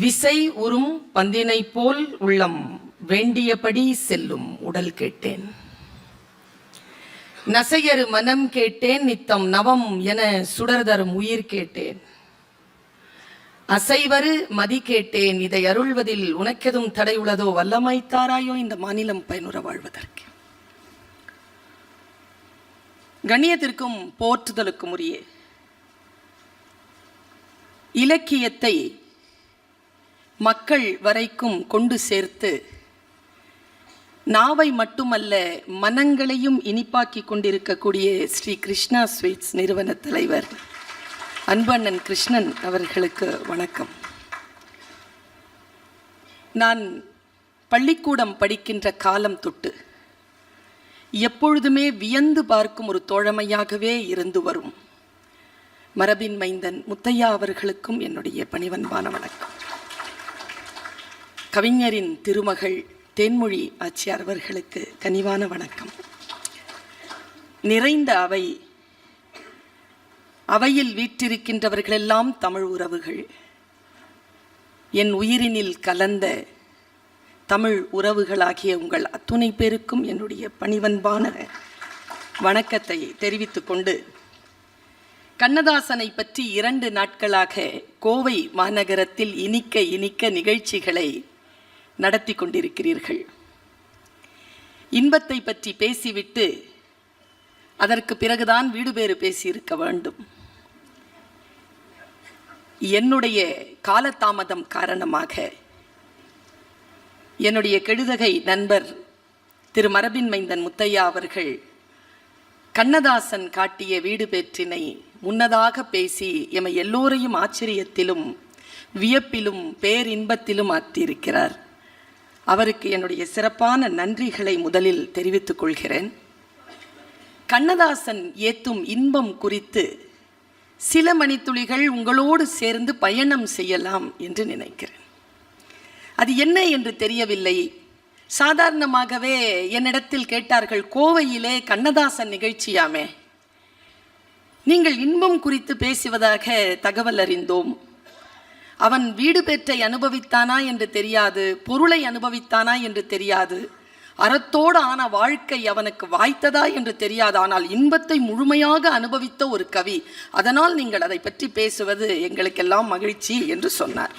விசை உறும் பந்தினை போல் உள்ளம் வேண்டியபடி செல்லும் உடல் கேட்டேன். நசையரு மனம் கேட்டேன் நித்தம் நவம் என சுடர்தரும் உயிர் கேட்டேன். அசைவரு மதி கேட்டேன் இதை அருள்வதில் உனக்கெதும் தடை உள்ளதோ வல்லமைத்தாராயோ இந்த மாநிலம் பயனுற வாழ்வதற்கு. கண்ணியத்திற்கும் போற்றுதலுக்கும் உரிய இலக்கியத்தை மக்கள் வரைக்கும் கொண்டு சேர்த்து நாவை மட்டுமல்ல மனங்களையும் இனிப்பாக்கி கொண்டிருக்கக்கூடிய ஸ்ரீ கிருஷ்ணா ஸ்வீட்ஸ் நிறுவன தலைவர் அன்பண்ணன் கிருஷ்ணன் அவர்களுக்கு வணக்கம். நான் பள்ளிக்கூடம் படிக்கின்ற காலம் தொட்டு எப்பொழுதுமே வியந்து பார்க்கும் ஒரு தோழமையாகவே இருந்து வரும் மரபின் மைந்தன் முத்தையா அவர்களுக்கும் என்னுடைய பணிவன்பான வணக்கம். கவிஞரின் திருமகள் தேன்மொழி ஆச்சியார் அவர்களுக்கு கனிவான வணக்கம். நிறைந்த அவை அவையில் வீற்றிருக்கின்றவர்களெல்லாம் தமிழ் உறவுகள். என் உயிரினில் கலந்த தமிழ் உறவுகளாகிய உங்கள் அத்துணை பேருக்கும் என்னுடைய பணிவன்பான வணக்கத்தை தெரிவித்துக் கொண்டு கண்ணதாசனை பற்றி இரண்டு நாட்களாக கோவை மாநகரத்தில் இனிக்க இனிக்க நிகழ்ச்சிகளை நடத்தி கொண்டிருக்கிறீர்கள் இன்பத்தை பற்றி பேசிவிட்டு அதற்கு பிறகுதான் வீடு பேறு பேசியிருக்க வேண்டும். என்னுடைய காலதாமதம் காரணமாக என்னுடைய கெடுதகை நண்பர் திரு மரபின் மைந்தன் முத்தையா அவர்கள் கண்ணதாசன் காட்டிய வீடு பேற்றினை முன்னதாக பேசி எமை எல்லோரையும் ஆச்சரியத்திலும் வியப்பிலும் பேரின்பத்திலும் ஆற்றியிருக்கிறார். அவருக்கு என்னுடைய சிறப்பான நன்றிகளை முதலில் தெரிவித்துக் கொள்கிறேன். கண்ணதாசன் ஏத்தும் இன்பம் குறித்து சில மணித்துளிகள் உங்களோடு சேர்ந்து பயணம் செய்யலாம் என்று நினைக்கிறேன். அது என்ன என்று தெரியவில்லை. சாதாரணமாகவே என்னிடத்தில் கேட்டார்கள் கோவையிலே கண்ணதாசன் நிகழ்ச்சியாமே. நீங்கள் இன்பம் குறித்து பேசுவதாக தகவல் அறிந்தோம். அவன் வீடு பெற்றை அனுபவித்தானா என்று தெரியாது பொருளை அனுபவித்தானா என்று தெரியாது அறத்தோடு ஆன வாழ்க்கை அவனுக்கு வாய்த்ததா என்று தெரியாது. ஆனால் இன்பத்தை முழுமையாக அனுபவித்த ஒரு கவி அதனால் நீங்கள் அதை பற்றி பேசுவது எங்களுக்கெல்லாம் மகிழ்ச்சி என்று சொன்னார்.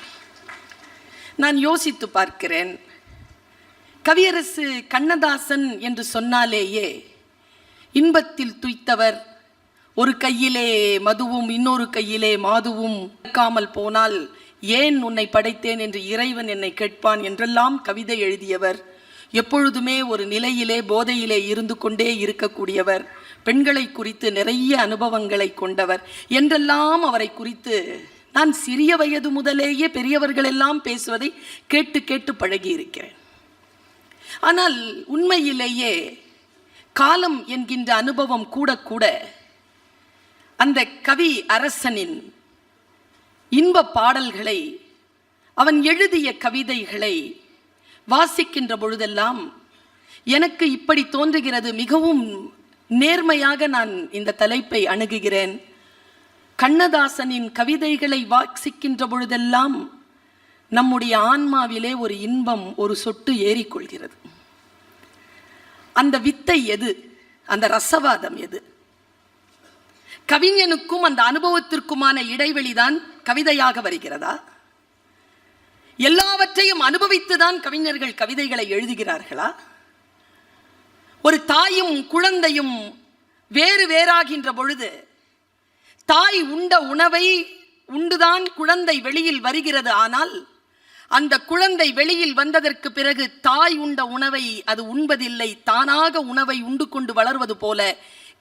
நான் யோசித்து பார்க்கிறேன். கவியரசு கண்ணதாசன் என்று சொன்னாலேயே இன்பத்தில் துய்த்தவர் ஒரு கையிலே மதுவும் இன்னொரு கையிலே மாதுவும் இருக்காமல் போனால் ஏன் உன்னை படைத்தேன் என்று இறைவன் என்னை கேட்பான் என்றெல்லாம் கவிதை எழுதியவர். எப்பொழுதுமே ஒரு நிலையிலே போதையிலே இருந்து கொண்டே இருக்கக்கூடியவர். பெண்களை குறித்து நிறைய அனுபவங்களை கொண்டவர். என்றெல்லாம் அவரை குறித்து நான் சிறிய வயது முதலேயே பெரியவர்கள் எல்லாம் பேசுவதை கேட்டு கேட்டு பழகி இருக்கிறேன் ஆனால் உண்மையிலேயே காலம் என்கின்ற அனுபவம் கூட கூட அந்த கவி அரசனின் இன்ப பாடல்களை அவன் எழுதிய கவிதைகளை வாசிக்கின்ற பொழுதெல்லாம் எனக்கு இப்படி தோன்றுகிறது மிகவும் நேர்மையாக நான் இந்த தலைப்பை அணுகுகிறேன். கண்ணதாசனின் கவிதைகளை வாசிக்கின்ற பொழுதெல்லாம் நம்முடைய ஆன்மாவிலே ஒரு இன்பம் ஒரு சொட்டு ஏறிக்கொள்கிறது. அந்த வித்தை எது? அந்த ரசவாதம் எது? கவிஞனுக்கும் அந்த அனுபவத்திற்குமான இடைவெளிதான் கவிதையாக வருகிறதா? எல்லாவற்றையும் அனுபவித்துதான் கவிஞர்கள் கவிதைகளை எழுதுகிறார்களா? ஒரு தாயும் குழந்தையும் வேறு வேறாகின்ற பொழுது தாய் உண்ட உணவை உண்டுதான் குழந்தை வெளியில் வருகிறது. ஆனால் அந்த குழந்தை வெளியில் வந்ததற்கு பிறகு தாய் உண்ட உணவை அது உண்பதில்லை. தானாக உணவை உண்டு கொண்டு வளர்வது போல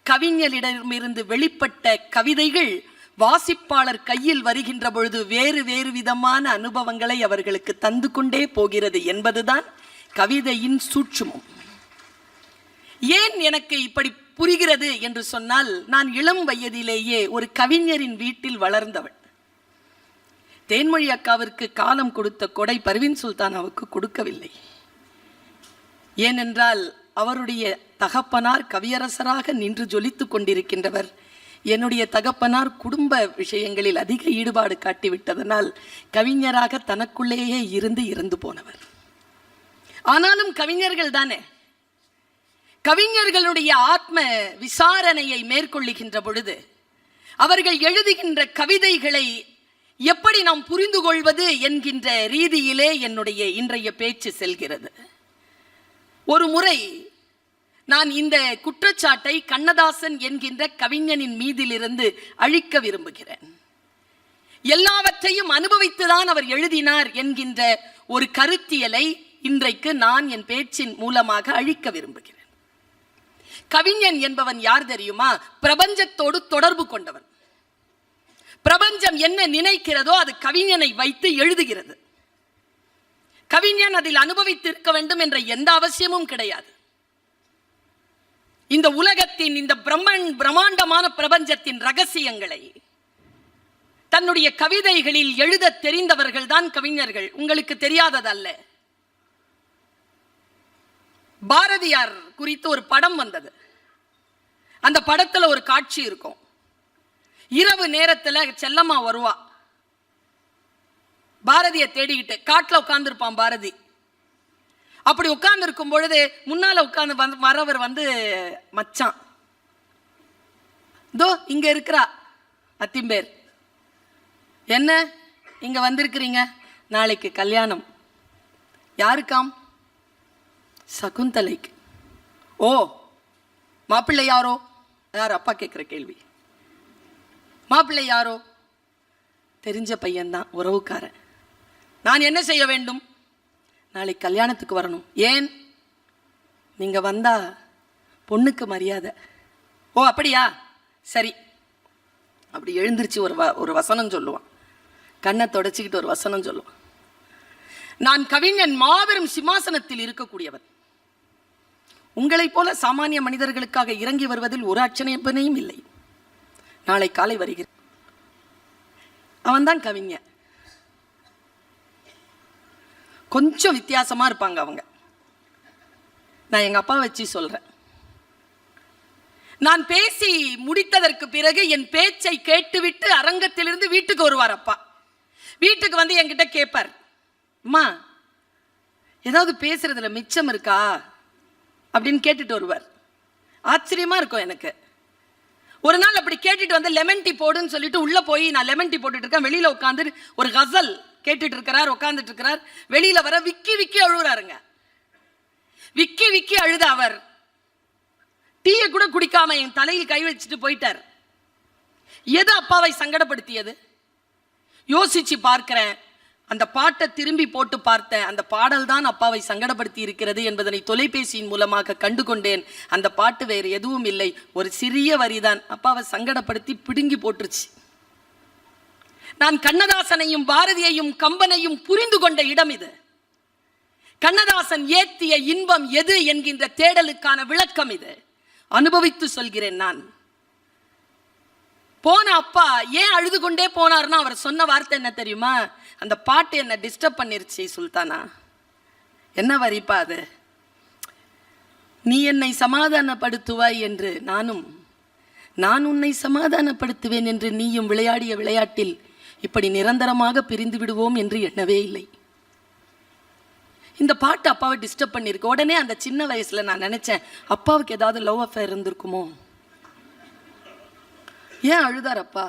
கவிஞரிடமிருந்து வெளிப்பட்ட கவிதைகள் வாசிப்பாளர் கையில் வருகின்ற பொழுது வேறு வேறு விதமான அனுபவங்களை அவர்களுக்கு தந்து கொண்டே போகிறது என்பதுதான் கவிதையின் சூட்சுமம். ஏன் எனக்கு இப்படி புரிகிறது என்று சொன்னால் நான் இளம் வயதிலேயே ஒரு கவிஞரின் வீட்டில் வளர்ந்தவள் தேன்மொழி அக்காவிற்கு காலம் கொடுத்த கொடை பர்வின் சுல்தானாவுக்கு கொடுக்கவில்லை. ஏனென்றால் அவருடைய தகப்பனார் கவியரசராக நின்று ஜொலித்து கொண்டிருக்கின்றவர். என்னுடைய தகப்பனார் குடும்ப விஷயங்களில் அதிக ஈடுபாடு காட்டிவிட்டதனால் கவிஞராக தனக்குள்ளேயே இருந்து இறந்து போனவர். ஆனாலும் கவிஞர்கள் தானே? கவிஞர்களுடைய ஆத்ம விசாரணையை மேற்கொள்ளுகின்ற பொழுது அவர்கள் எழுதுகின்ற கவிதைகளை எப்படி நாம் புரிந்து கொள்வது என்கின்ற ரீதியிலே என்னுடைய இன்றைய பேச்சு செல்கிறது. ஒரு முறை நான் இந்த குற்றச்சாட்டை கண்ணதாசன் என்கின்ற கவிஞனின் மீதிலிருந்து அழிக்க விரும்புகிறேன். எல்லாவற்றையும் அனுபவித்துதான் அவர் எழுதினார் என்கின்ற ஒரு கருத்தியலை இன்றைக்கு நான் என் பேச்சின் மூலமாக அழிக்க விரும்புகிறேன். கவிஞன் என்பவன் யார் தெரியுமா? பிரபஞ்சத்தோடு தொடர்பு கொண்டவன். பிரபஞ்சம் என்ன நினைக்கிறதோ அது கவிஞனை வைத்து எழுதுகிறது. கவிஞன் அதில் அனுபவித்திருக்க வேண்டும் என்ற எந்த அவசியமும் கிடையாது. இந்த உலகத்தின் இந்த பிரம்மன் பிரம்மாண்டமான பிரபஞ்சத்தின் ரகசியங்களை தன்னுடைய கவிதைகளில் எழுத தெரிந்தவர்கள் தான் கவிஞர்கள். உங்களுக்கு தெரியாததல்ல. பாரதியார் குறித்து ஒரு படம் வந்தது. அந்த படத்துல ஒரு காட்சி இருக்கும். இரவு நேரத்தில் செல்லம்மா வருவா. பாரதியை தேடிக்கிட்டு காட்டில் உட்காந்துருப்பான் பாரதி. அப்படி உட்காந்துருக்கும் பொழுது முன்னால் உட்காந்து வந்து வரவர் வந்து மச்சான். தோ இங்க இருக்கிறா. அத்திம்பேர் என்ன? இங்க வந்திருக்கிறீங்க? நாளைக்கு கல்யாணம். யாருக்காம்? சகுந்தலைக்கு. ஓ மாப்பிள்ளை யாரோ? யார்? அப்பா கேட்குற கேள்வி. மாப்பிள்ளை யாரோ? தெரிஞ்ச பையன்தான் உறவுக்காரன். நான் என்ன செய்ய வேண்டும்? நாளை கல்யாணத்துக்கு வரணும். ஏன்? நீங்கள் வந்தால் பொண்ணுக்கு மரியாதை. ஓ அப்படியா? சரி. அப்படி எழுந்திருச்சு ஒரு வ ஒரு வசனம் சொல்லுவான். கண்ணை தொடச்சிக்கிட்டு ஒரு வசனம் சொல்லுவான். நான் கவிஞன் மாபெரும் சிம்மாசனத்தில் இருக்கக்கூடியவன். உங்களைப் போல சாமானிய மனிதர்களுக்காக இறங்கி வருவதில் ஒரு அச்சனைப்பனையும் இல்லை. நாளை காலை வருகிறேன். அவன்தான் கவிஞன். கொஞ்சம் வித்தியாசமாக இருப்பாங்க அவங்க. நான் எங்கள் அப்பா வச்சு சொல்கிறேன் நான் பேசி முடித்ததற்கு பிறகு என் பேச்சை கேட்டுவிட்டு அரங்கத்திலிருந்து வீட்டுக்கு வருவார் அப்பா. வீட்டுக்கு வந்து என்கிட்ட கேட்பார் அம்மா ஏதாவது பேசுறதுல மிச்சம் இருக்கா? அப்படின்னு கேட்டுட்டு வருவார். ஆச்சரியமா இருக்கும் எனக்கு. ஒரு நாள் அப்படி கேட்டுட்டு வந்து லெமன் டீ போடுன்னு சொல்லிட்டு உள்ளே போய் நான் லெமன் டீ போட்டுட்டு இருக்கேன். வெளியில் உட்காந்து ஒரு கசல் கேட்டுட்டு இருக்கிறார் உட்காந்துட்டு இருக்கிறார் வெளியில வர விக்கி விக்கி அழுகுறாருங்க. விக்கி விக்கி அழுத அவர். டீயை கூட குடிக்காம என் தலையில் கை வச்சுட்டு போயிட்டார். எது அப்பாவை சங்கடப்படுத்தியது? யோசிச்சு பார்க்கிறேன். அந்த பாட்டை திரும்பி போட்டு பார்த்தேன் அந்த பாடல் தான் அப்பாவை சங்கடப்படுத்தி இருக்கிறது என்பதனை தொலைபேசியின் மூலமாக கண்டு கொண்டேன். அந்த பாட்டு வேறு எதுவும் இல்லை. ஒரு சிறிய வரிதான். அப்பாவை சங்கடப்படுத்தி பிடுங்கி போட்டுருச்சு. நான் கண்ணதாசனையும் பாரதியையும் கம்பனையும் புரிந்து கொண்ட இடம் இது. கண்ணதாசன் ஏத்திய இன்பம் எது என்கின்ற தேடலுக்கான விளக்கம் இது. அனுபவித்து சொல்கிறேன் நான். போன அப்பா ஏன் அழுது கொண்டே போனார்னா அவர் சொன்ன வார்த்தை என்ன தெரியுமா? அந்த பாட்டு என்ன டிஸ்டர்ப் பண்ணிருச்சு சுல்தானா. என்ன வரிப்பா அது? நீ என்னை சமாதானப்படுத்துவாய் என்று நானும் நான் உன்னை சமாதானப்படுத்துவேன் என்று நீயும் விளையாடிய விளையாட்டில் இப்படி நிரந்தரமாக பிரிந்து விடுவோம் என்று எண்ணவே இல்லை. இந்த பாட்டு அப்பாவை டிஸ்டர்ப் பண்ணியிருக்கு உடனே அந்த சின்ன வயசுல நான் நினச்சேன் அப்பாவுக்கு ஏதாவது லவ் அஃபேர் இருந்திருக்குமோ? ஏன் அழுதார் அப்பா?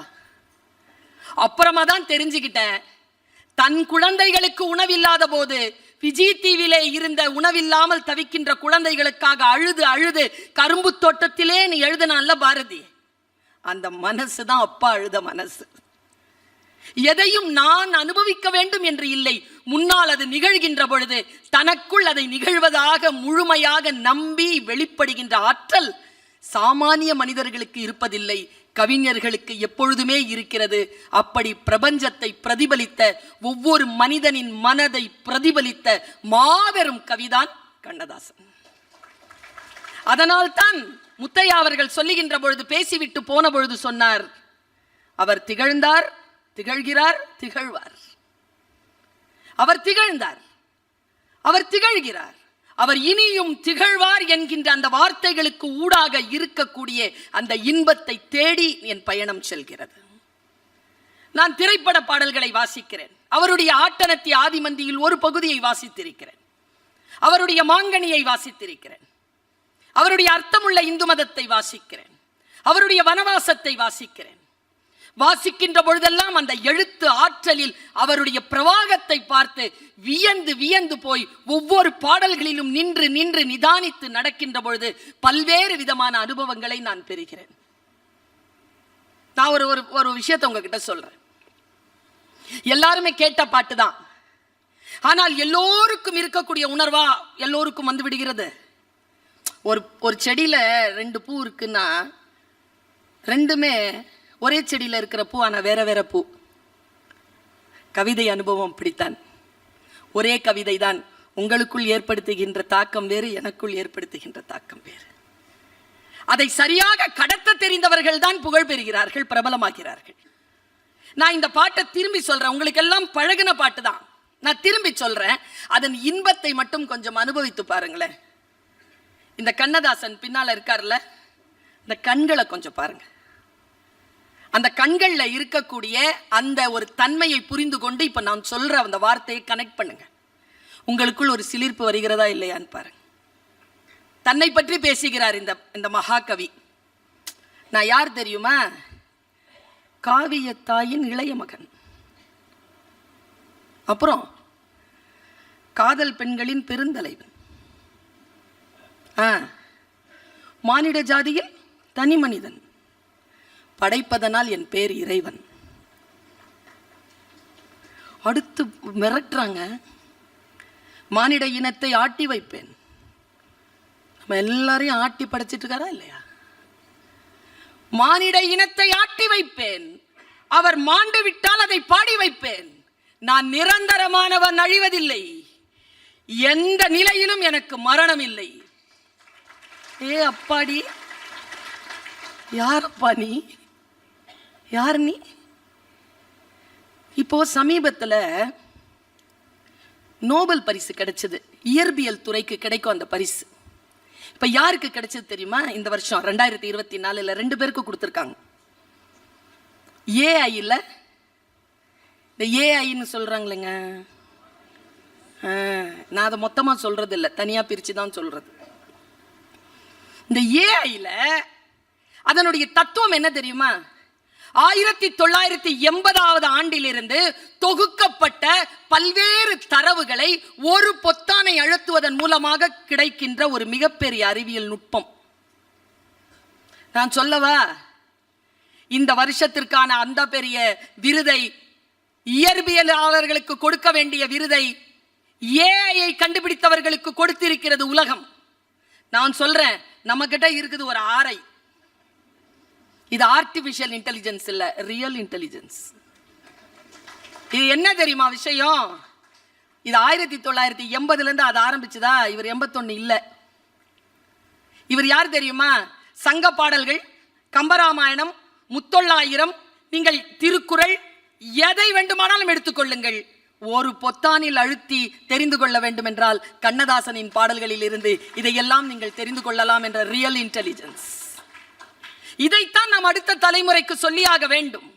அப்புறமா தான் தெரிஞ்சுக்கிட்டேன். தன் குழந்தைகளுக்கு உணவில்லாத போது விஜி தீவிலே இருந்த உணவில்லாமல் தவிக்கின்ற குழந்தைகளுக்காக அழுது அழுது கரும்பு தோட்டத்திலே நீ எழுதினான்ல பாரதி. அந்த மனசு தான் அப்பா அழுத மனசு. எதையும் நான் அனுபவிக்க வேண்டும் என்று இல்லை. முன்னால் அது நிகழ்கின்ற பொழுது தனக்குள் அதை நிகழ்வதாக முழுமையாக நம்பி வெளிப்படுகின்ற ஆற்றல் சாமானிய மனிதர்களுக்கு இருப்பதில்லை. கவிஞர்களுக்கு எப்பொழுதுமே இருக்கிறது. அப்படி பிரபஞ்சத்தை பிரதிபலித்த ஒவ்வொரு மனிதனின் மனதை பிரதிபலித்த மாபெரும் கவிதான் கண்ணதாசன். அதனால்தான் முத்தையா அவர்கள் சொல்லுகின்ற பொழுது பேசிவிட்டு போன பொழுது சொன்னார் அவர் திகழ்ந்தார் திகழ்கிறார் திகழ்வார். அவர் திகழ்ந்தார். அவர் திகழ்கிறார். அவர் இனியும் திகழ்வார் என்கின்ற அந்த வார்த்தைகளுக்கு ஊடாக இருக்கக்கூடிய அந்த இன்பத்தை தேடி என் பயணம் செல்கிறது. நான் திரைப்பட பாடல்களை வாசிக்கிறேன். அவருடைய ஆட்டனத்தி ஆதிமந்தியில் ஒரு பகுதியை வாசித்திருக்கிறேன். அவருடைய மாங்கனியை வாசித்திருக்கிறேன். அவருடைய அர்த்தமுள்ள இந்து மதத்தை வாசிக்கிறேன். அவருடைய வனவாசத்தை வாசிக்கிறேன். வாசிக்கின்ற பொழுதெல்லாம் அந்த எழுத்து ஆற்றலில் அவருடைய பிரவாகத்தை பார்த்து வியந்து வியந்து போய் ஒவ்வொரு பாடல்களிலும் நின்று நின்று நிதானித்து நடக்கின்ற பொழுது பல்வேறு விதமான அனுபவங்களை நான் பெறுகிறேன். நான் ஒரு ஒரு ஒரு விஷயத்தை உங்ககிட்ட சொல்றேன். எல்லாருமே கேட்ட பாட்டு தான். ஆனால் எல்லோருக்கும் இருக்கக்கூடிய உணர்வா எல்லோருக்கும் வந்து விடுகிறது. ஒரு ஒரு செடியில ரெண்டு பூ இருக்குன்னா ரெண்டுமே ஒரே செடியில் இருக்கிற பூ ஆனால் வேற வேற பூ. கவிதை அனுபவம் அப்படித்தான். ஒரே கவிதை தான் உங்களுக்குள் ஏற்படுத்துகின்ற தாக்கம் வேறு எனக்குள் ஏற்படுத்துகின்ற தாக்கம் வேறு. அதை சரியாக கடத்த தெரிந்தவர்கள் தான் புகழ் பெறுகிறார்கள் பிரபலமாகிறார்கள். நான் இந்த பாட்டை திரும்பி சொல்றேன். உங்களுக்கு எல்லாம் பழகுன பாட்டு தான். நான் திரும்பி சொல்றேன். அதன் இன்பத்தை மட்டும் கொஞ்சம் அனுபவித்து பாருங்களேன். இந்த கண்ணதாசன் பின்னால இருக்கார்ல? இந்த கண்களை கொஞ்சம் பாருங்கள் அந்த கண்களில் இருக்கக்கூடிய அந்த ஒரு தன்மையை புரிந்து கொண்டு இப்போ நான் சொல்கிற அந்த வார்த்தையை கனெக்ட் பண்ணுங்க. உங்களுக்குள் ஒரு சிலிர்ப்பு வருகிறதா இல்லையான்னு பாருங்க. தன்னை பற்றி பேசுகிறார் இந்த இந்த மகாகவி. நான் யார் தெரியுமா? காவியத்தாயின் இளைய மகன். அப்புறம் காதல் பெண்களின் பெருந்தலைவன். ஆ. மானிட ஜாதியில் தனி மனிதன். படைப்பதனால் என் பேர் இறைவன். அடுத்து மிரட்டுறாங்க. மானிட இனத்தை ஆட்டி வைப்பேன். நம்ம எல்லாரையும் ஆட்டி படைச்சிட்டு இருக்காரா இல்லையா? மானிட இனத்தை ஆட்டி வைப்பேன். அவர் மாண்டு விட்டால் அதை பாடி வைப்பேன். நான் நிரந்தரமானவன் அழிவதில்லை. எந்த நிலையிலும் எனக்கு மரணம் இல்லை ஏ அப்பாடி. யாரப்பா நீ? யார் நீ? இப்போ சமீபத்தில் நோபல் பரிசு கிடைச்சது. இயற்பியல் துறைக்கு கிடைக்கும் அந்த பரிசு. இப்போ யாருக்கு கிடைச்சது தெரியுமா? இந்த வருஷம் ரெண்டாயிரத்தி இருபத்தி நாலில் ரெண்டு பேருக்கு கொடுத்துருக்காங்க. ஏஐயில் இந்த ஏஐன்னு சொல்கிறாங்களேங்க நான் அதை மொத்தமாக சொல்கிறது இல்லை தனியாக பிரித்து தான் சொல்கிறது இந்த ஏஐயில் அதனுடைய தத்துவம் என்ன தெரியுமா? ஆயிரத்தி தொள்ளாயிரத்தி எண்பதாவது ஆண்டிலிருந்து தொகுக்கப்பட்ட பல்வேறு தரவுகளை ஒரு பொத்தானை அழுத்துவதன் மூலமாக கிடைக்கின்ற ஒரு மிகப்பெரிய அறிவியல் நுட்பம். நான் சொல்லவா? இந்த வருஷத்திற்கான அந்த பெரிய விருதை இயற்பியலாளர்களுக்கு கொடுக்க வேண்டிய விருதை ஏஐ கண்டுபிடித்தவர்களுக்கு கொடுத்திருக்கிறது உலகம். நான் சொல்றேன் நம்ம கிட்ட இருக்குது ஒரு ஆரை. இது ஆர்டிஃபிஷியல் இன்டெலிஜென்ஸ் இல்லை ரியல் இன்டெலிஜென்ஸ் இது என்ன தெரியுமா விஷயம்? இது ஆயிரத்தி தொள்ளாயிரத்தி எண்பதுலேருந்து அது ஆரம்பிச்சுதா? இவர் எண்பத்தொன்று இல்லை. இவர் யார் தெரியுமா? சங்க பாடல்கள் கம்பராமாயணம் முத்தொள்ளாயிரம் நீங்கள் திருக்குறள் எதை வேண்டுமானாலும் எடுத்துக்கொள்ளுங்கள். ஒரு பொத்தானில் அழுத்தி தெரிந்து கொள்ள வேண்டும் என்றால் கண்ணதாசனின் பாடல்களில் இருந்து இதையெல்லாம் நீங்கள் தெரிந்து கொள்ளலாம் என்ற ரியல் இன்டெலிஜென்ஸ் இதைத்தான் நாம் அடுத்த தலைமுறைக்கு சொல்லியாக வேண்டும்.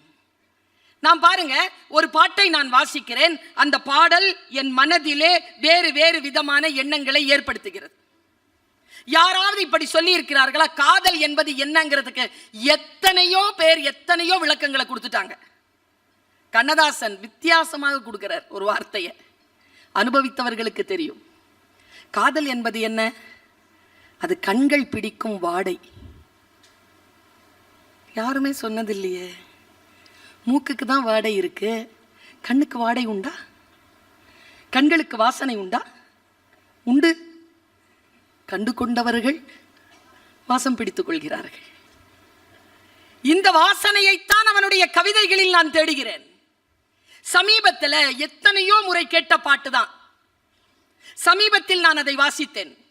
நாம் பாருங்க ஒரு பாட்டை நான் வாசிக்கிறேன். அந்த பாடல் என் மனதிலே வேறு வேறு விதமான எண்ணங்களை ஏற்படுத்துகிறது. யாராவது இப்படி சொல்லி இருக்கிறார்களா காதல் என்பது என்னங்கிறதுக்கு எத்தனையோ பேர் எத்தனையோ விளக்கங்களை கொடுத்துட்டாங்க. கண்ணதாசன் வித்தியாசமாக கொடுக்கிறார் ஒரு வார்த்தையை. அனுபவித்தவர்களுக்கு தெரியும். காதல் என்பது என்ன? அது கண்கள் பிடிக்கும் வாடை. யாருமே சொன்னதில்லையே. மூக்குக்கு தான் வாடை இருக்கு. கண்ணுக்கு வாடை உண்டா? கண்களுக்கு வாசனை உண்டா? உண்டு. கண்டு கொண்டவர்கள் வாசம் பிடித்துக் கொள்கிறார்கள். இந்த வாசனையைத்தான் அவனுடைய கவிதைகளில் நான் தேடுகிறேன். சமீபத்தில் எத்தனையோ முறை கேட்ட பாட்டு தான். சமீபத்தில் நான் அதை வாசித்தேன்.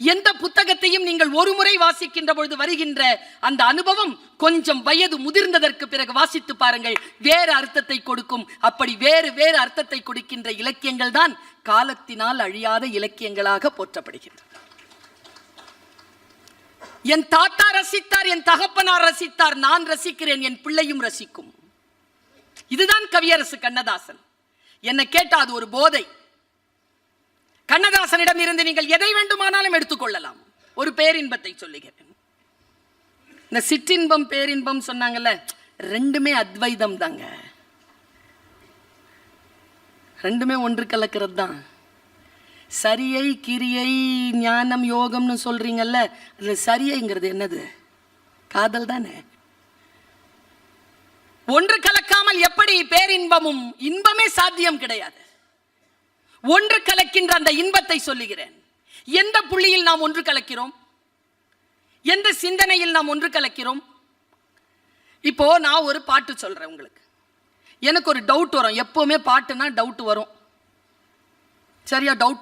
எந்த புத்தகத்தையும் நீங்கள் ஒரு முறை வாசிக்கின்ற பொழுது வருகின்ற அந்த அனுபவம் கொஞ்சம் வயது முதிர்ந்ததற்கு பிறகு வாசித்து பாருங்கள். வேறு அர்த்தத்தை கொடுக்கும். அப்படி வேறு வேறு அர்த்தத்தை கொடுக்கின்ற இலக்கியங்கள் தான் காலத்தினால் அழியாத இலக்கியங்களாக போற்றப்படுகின்றன. என் தாத்தா ரசித்தார் என் தகப்பனார் ரசித்தார் நான் ரசிக்கிறேன் என் பிள்ளையும் ரசிக்கும். இதுதான் கவியரசு கண்ணதாசன். என்னை கேட்டால் அது ஒரு போதை. கண்ணதாசனிடம் இருந்து நீங்கள் எதை வேண்டுமானாலும் எடுத்துக்கொள்ளலாம். ஒரு பேரின்பத்தை சொல்லுகிறேன். இந்த சிற்றின்பம் பேரின்பம் சொன்னாங்கல்ல ரெண்டுமே அத்வைதம் தாங்க. ரெண்டுமே ஒன்று கலக்கிறது தான். சரியை கிரியை ஞானம் யோகம்னு சொல்றீங்கல்ல அதுல சரியைங்கிறது என்னது? காதல் தானே. ஒன்று கலக்காமல் எப்படி பேரின்பமும் இன்பமே சாத்தியம் கிடையாது. ஒன்று கலக்கின்ற அந்த இன்பத்தை சொல்லுகிறேன். எந்த புள்ளியில் நாம் ஒன்று கலக்கிறோம்? எந்த சிந்தனையில் நாம் ஒன்று கலக்கிறோம்? இப்போ நான் ஒரு பாட்டு சொல்றேன் உங்களுக்கு. எனக்கு ஒரு டவுட் வரும். எப்பவுமே பாட்டுனா டவுட் வரும். சரியா டவுட்